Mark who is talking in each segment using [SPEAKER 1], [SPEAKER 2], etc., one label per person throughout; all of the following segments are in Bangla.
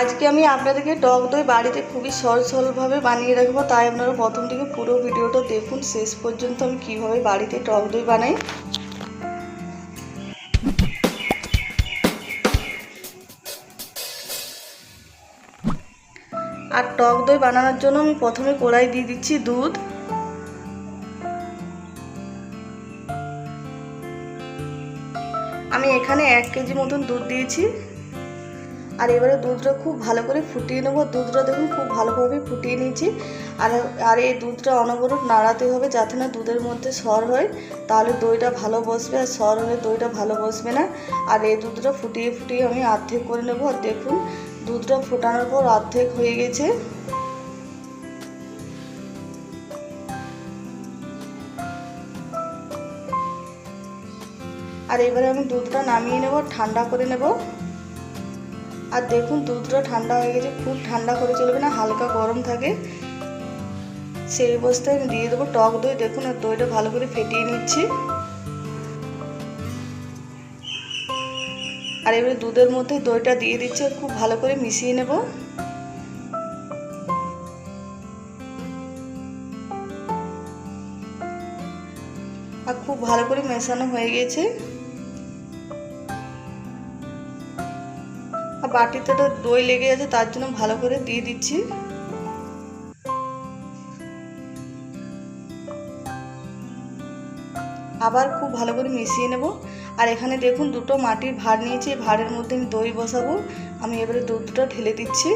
[SPEAKER 1] আজকে আমি আপনাদেরকে টক দই বাড়িতে খুবই সহজ সরলভাবে বানিয়ে রাখব, তাই আপনারা প্রথম থেকে পুরো ভিডিওটা দেখুন। শেষ পর্যন্ত আমি কীভাবে বাড়িতে টক দই বানাই। আর টক দই বানানোর জন্য আমি প্রথমে কড়াই দিয়ে দিচ্ছি দুধ। আমি এখানে এক কেজি মতন দুধ দিয়েছি। আর এবারে দুধটা খুব ভালো করে ফুটিয়ে নেব। দুধটা দেখুন খুব ভালোভাবে ফুটিয়ে নিয়েছি। আর আর এই দুধটা অনবরত নাড়াতে হবে যাতে না দুধের মধ্যে সর হয়। তাহলে দইটা ভালো বসবে আর সর হলে দইটা ভালো বসবে না। আর এই দুধটা ফুটিয়ে ফুটিয়ে আমি অর্ধেক করে নেব। আর দেখুন দুধটা ফোটানোর পর অর্ধেক হয়ে গেছে। আর এবারে আমি দুধটা নামিয়ে নেব ঠান্ডা করে নেব। আর দেখুন, দুধটা ঠান্ডা হয়ে গেছে, খুব ঠান্ডা করে চলবে না, হালকা গরম থাকে। সেই অবস্থায় আমি দিয়ে দেবো টক দই। দেখুন, আর দইটা ভালো করে ফেটিয়ে নিচ্ছি। আর এবারে দুধের মধ্যে দইটা দিয়ে দিচ্ছি খুব ভালো করে মিশিয়ে নেব। আর খুব ভালো করে মেশানো হয়ে গেছে। বাটিতে তো দই লেগে আছে, তার জন্য ভালো করে দিয়ে দিচ্ছি। আবার খুব ভালো করে মিশিয়ে নেব। আর এখানে দেখুন দুটো মাটির ভাঁড় নিয়েছি ভাঁড়ের মধ্যে আমি দই বসাবো। আমি এবারে দুধটা ঢেলে দিচ্ছি।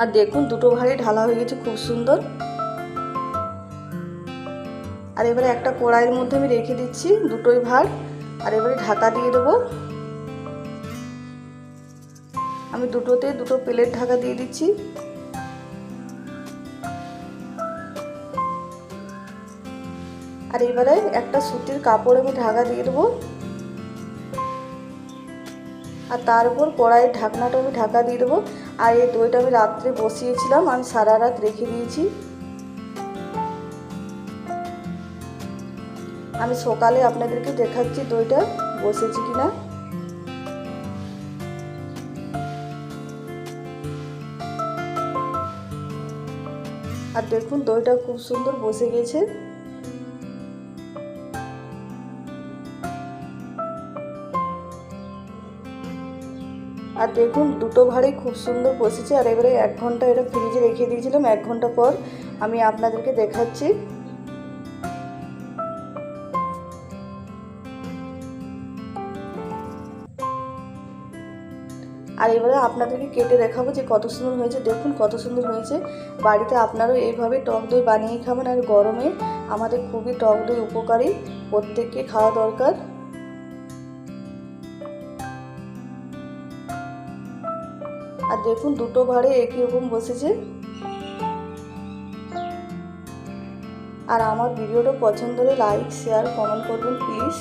[SPEAKER 1] আর দেখুন, দুটো ভাঁড়ে ঢালা হয়ে গেছে, খুব সুন্দর। আর এবারে একটা কড়াইয়ের মধ্যে আমি রেখে দিচ্ছি দুটোই ভাঁড়, আর এবারে ঢাকা দিয়ে দেবো। আমি দুটোতে দুটো প্লেট ঢাকা দিয়ে দিচ্ছি। আর এবারে একটা সুতির কাপড় আমি ঢাকা দিয়ে দেবো। আর তার উপর কড়াইয়ের ঢাকনাটা আমি ঢাকা দিয়ে দেবো। আর এই দইটা আমি রাত্রে বসিয়েছিলাম, আমি সারা রাত রেখে দিয়েছি। আমি সকালে আপনাদেরকে দেখাচ্ছি দইটা বসেছি কিনা। আর দেখুন দইটা খুব সুন্দর বসে গেছে। আর দেখুন, দুটো ভাড়েই খুব সুন্দর বসেছে, আর এবারে এক ঘণ্টা এটা ফ্রিজে রেখে দিয়েছিলাম, এক ঘণ্টা পর আমি আপনাদেরকে দেখাচ্ছি। আর এবারে আপনাদেরকে কেটে দেখাবো যে কত সুন্দর হয়েছে। দেখুন, কত সুন্দর হয়েছে। বাড়িতে আপনারাও এইভাবে টক দই বানিয়ে খাবেন, আর গরমে আমাদের খুবই টক দই উপকারী, প্রত্যেককে খাওয়া দরকার। আর দেখুন দুটো ভাড়ে একই রকম বসেছে। আর আমার ভিডিওটা পছন্দ হলে লাইক শেয়ার কমেন্ট করবেন প্লিজ